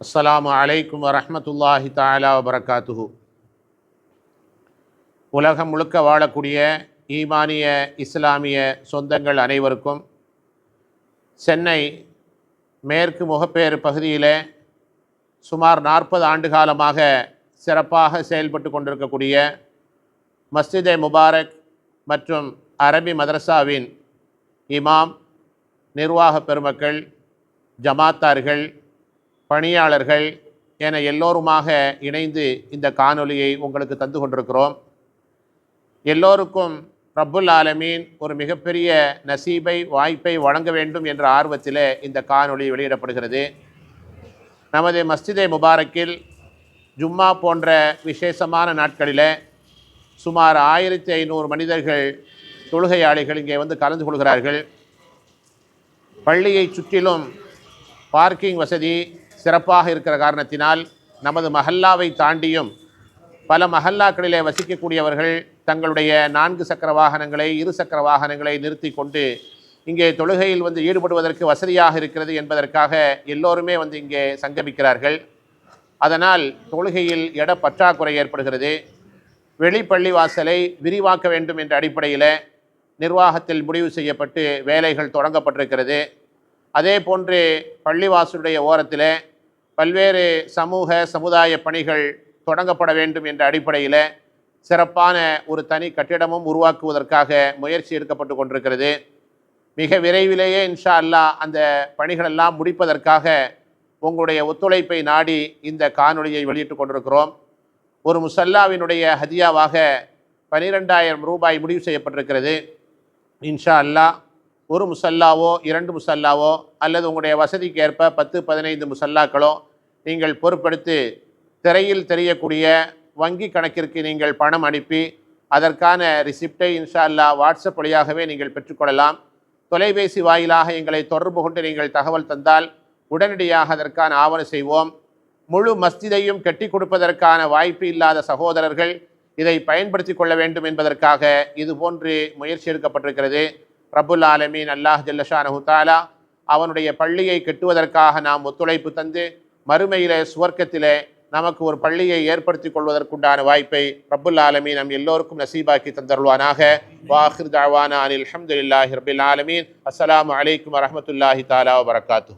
அஸ்ஸலாமு அலைக்கும் வரமத்துல்லாஹி தாலா வபரகாத்துஹு. உலகம் முழுக்க வாழக்கூடிய ஈமானிய இஸ்லாமிய சொந்தங்கள் அனைவருக்கும் சென்னை மேற்கு முகப்பேறு பகுதியில் சுமார் நாற்பது ஆண்டு காலமாக சிறப்பாக செயல்பட்டு கொண்டிருக்கக்கூடிய மஸ்ஜிதே முபாரக் மற்றும் அரபி மதரசாவின் இமாம் நிர்வாக பெருமக்கள் ஜமாத்தார்கள் பணியாளர்கள் என எல்லோருமாக இணைந்து இந்த காணொலியை உங்களுக்கு தந்து கொண்டிருக்கிறோம். எல்லோருக்கும் ரப்புல் ஆலமீன் ஒரு மிகப்பெரிய நசீபை வாய்ப்பை வழங்க வேண்டும் என்ற ஆர்வத்தில் இந்த காணொளி வெளியிடப்படுகிறது. நமது மஸ்ஜிதே முபாரக்கில் ஜும்மா போன்ற விசேஷமான நாட்களில் சுமார் ஆயிரத்தி ஐநூறு மனிதர்கள் தொழுகையாளிகள் இங்கே வந்து கலந்து கொள்கிறார்கள். பள்ளியை சுற்றிலும் பார்க்கிங் வசதி சிறப்பாக இருக்கிற காரணத்தினால் நமது மஹல்லாவை தாண்டியும் பல மஹல்லாக்களிலே வசிக்கக்கூடியவர்கள் தங்களுடைய நான்கு சக்கர வாகனங்களை இரு சக்கர வாகனங்களை நிறுத்தி கொண்டு இங்கே தொழுகையில் வந்து ஈடுபடுவதற்கு வசதியாக இருக்கிறது என்பதற்காக எல்லோருமே வந்து இங்கே சங்கமிக்கிறார்கள். அதனால் தொழுகையில் இட பற்றாக்குறை ஏற்படுகிறது. வெளிப்பள்ளி வாசலை விரிவாக்க வேண்டும் என்ற அடிப்படையில் நிர்வாகத்தில் முடிவு செய்யப்பட்டு வேலைகள் தொடங்கப்பட்டிருக்கிறது. அதே போன்று பள்ளிவாசலுடைய ஓரத்தில் பல்வேறு சமூக சமுதாய பணிகள் தொடங்கப்பட வேண்டும் என்ற அடிப்படையில் சிறப்பான ஒரு தனி கட்டிடமும் உருவாக்குவதற்காக முயற்சி எடுக்கப்பட்டு கொண்டிருக்கிறது. மிக விரைவிலேயே இன்ஷா அல்லா அந்த பணிகளெல்லாம் முடிப்பதற்காக உங்களுடைய ஒத்துழைப்பை நாடி இந்த காணொலியை வெளியிட்டு கொண்டிருக்கிறோம். ஒரு முசல்லாவினுடைய ஹதியாவாக பனிரெண்டாயிரம் ரூபாய் முடிவு செய்யப்பட்டிருக்கிறது. இன்ஷா அல்லாஹ் ஒரு முசல்லாவோ இரண்டு முசல்லாவோ அல்லது உங்களுடைய வசதிக்கு ஏற்ப பத்து பதினைந்து முசல்லாக்களோ நீங்கள் பொறுப்பெடுத்து திரையில் தெரியக்கூடிய வங்கி கணக்கிற்கு நீங்கள் பணம் அனுப்பி அதற்கான ரிசிப்டை இன்ஷா அல்லாஹ் வாட்ஸ்அப் வழியாகவே நீங்கள் பெற்றுக்கொள்ளலாம். தொலைபேசி வாயிலாக எங்களை தொடர்பு கொண்டு நீங்கள் தகவல் தந்தால் உடனடியாக அதற்கான ஆவண செய்வோம். முழு மஸ்ஜிதையும் கட்டி கொடுப்பதற்கான வாய்ப்பு இல்லாத சகோதரர்கள் இதை பயன்படுத்தி கொள்ள வேண்டும் என்பதற்காக இது போன்று முயற்சி எடுக்கப்பட்டிருக்கிறது. ரபுல் ஆலமீன் அல்லாஹ் ஜெல்லஷா தாலா அவனுடைய பள்ளியை கெட்டுவதற்காக நாம் ஒத்துழைப்பு தந்து மறுமையிலே சுவர்க்கத்திலே நமக்கு ஒரு பள்ளியை ஏற்படுத்திக் கொள்வதற்குண்டான வாய்ப்பை ரப்புல் ஆலமீன் நம் எல்லோருக்கும் நசீபாக்கி தந்தருள்வானாக. வாஹிர் தாவானா அனில் அஹமதுல்லாஹி ரபில் ஆலமீன். அஸ்லாம் அலைக்கும் வரமத்துல்லாஹி தாலா வரகாத்து